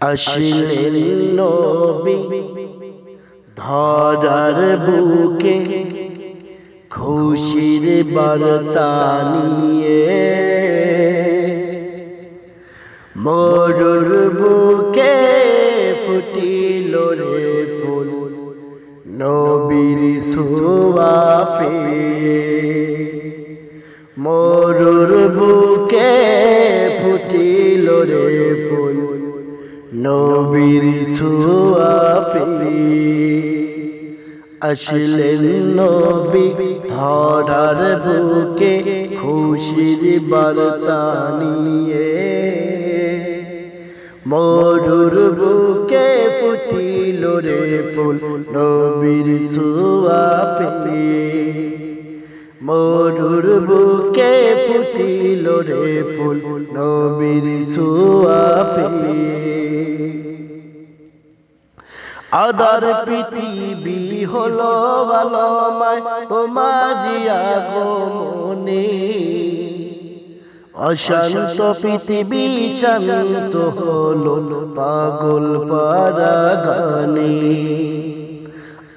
আসলেন ধরার বুকে খুশির বার্তা নিয়ে মরুর বুকে ফুটিল রে ফুল নবীর সোয়া পেয়ে মরুর নবীর সোয়া আসলেন নবী ধরার বুকে খুশির বার্তা নিয়ে। মরুর বুকে ফুটিল রে ফুল নবীর সোয়া মরুর বুকে ফুটিল রে ফুল নবীর সোয়া পেয়ে। আদার পৃথিবী হলো ভালোমায় তোমারি আগমনে। অশান্ত পৃথিবী শান্ত হলো পাগল পারা গানে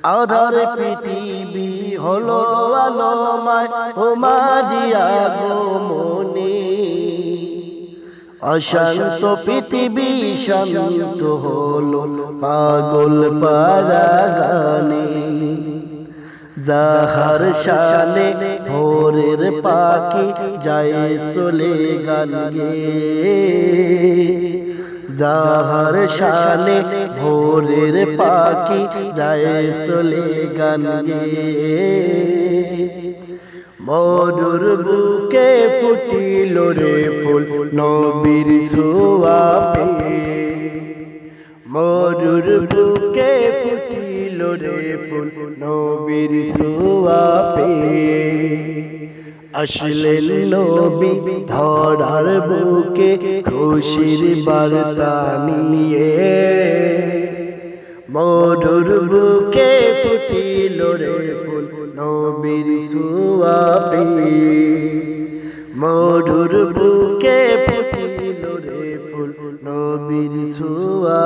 আধার পৃথিবী হলো আলোমায়, তোমারি আগমনে। অশান্ত পৃথিবী শান্ত হলো পাগল পারা গানে। যাহার শানে ভোরের পাখি যায় চলে গান যাহার শানে ভোরের পাখি যায় চলে গান গে। মরুর বুকে ফুটিল রে ফুল নবীর সোয়া পেয়ে মরুর বুকে ফুটিল রে ফুল নবীর সোয়া পেয়ে আসলেন নবী ধরার বুকে খুশির বার্তা নিয়ে। মরুর বুকে ফুটিল রে ফুল নবীর সুয়া মধুর বুকে ফুটিল রে ফুল নবীর সুয়া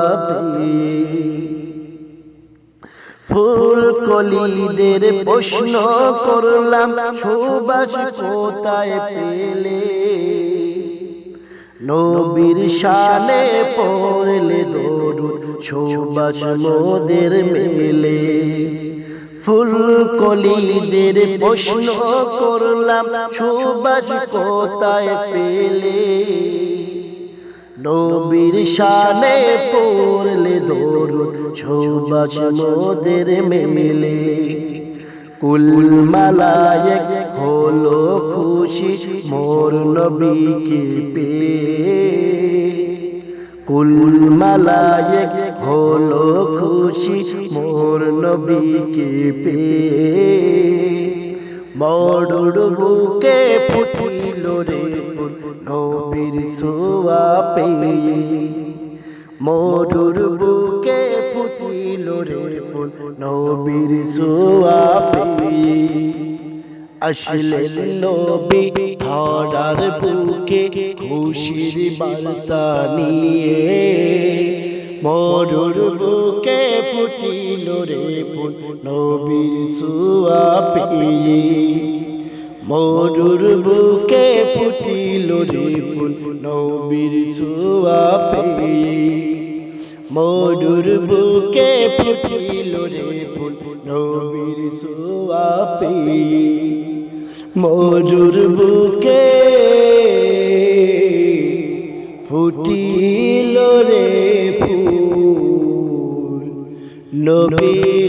ফুল কলিদের প্রশ্ন করলাম সুবাস কোথায় পেলে? নবীর শানে পড়লে দরুদ সুবাস মোদের মেলে। ফুল কলিদের প্রশ্ন করলাম, সুবাস কোথায় পেলে? নবীর শানে পড়লে দরুদ, সুবাস মোদের মেলে। কুল মালায়েক হলো খুশি, মোর নবীকে পেয়ে কুল মালায়েক হলো খুশি মোর নবীকে পেয়ে মরুর বুকে ফুটিল রে নবীর সোয়া পেয়ে। মরুর বুকে ফুটিল রে নবীর সোয়া পেয়ে। আসলেন নবী ধরার বুকে খুশির বার্তা নিয়ে। মরুর বুকে ফুটিল রে ফুল নবীর সোয়া পেয়ে মরুর বুকে ফুটিল রে ফুল নবীর সোয়া পেয়ে মরুর বুকে ফুটিল রে ফুল নবীর সোয়া পেয়ে মরুর বুকে ফুটিল ফুল নবীর সোয়া পেয়ে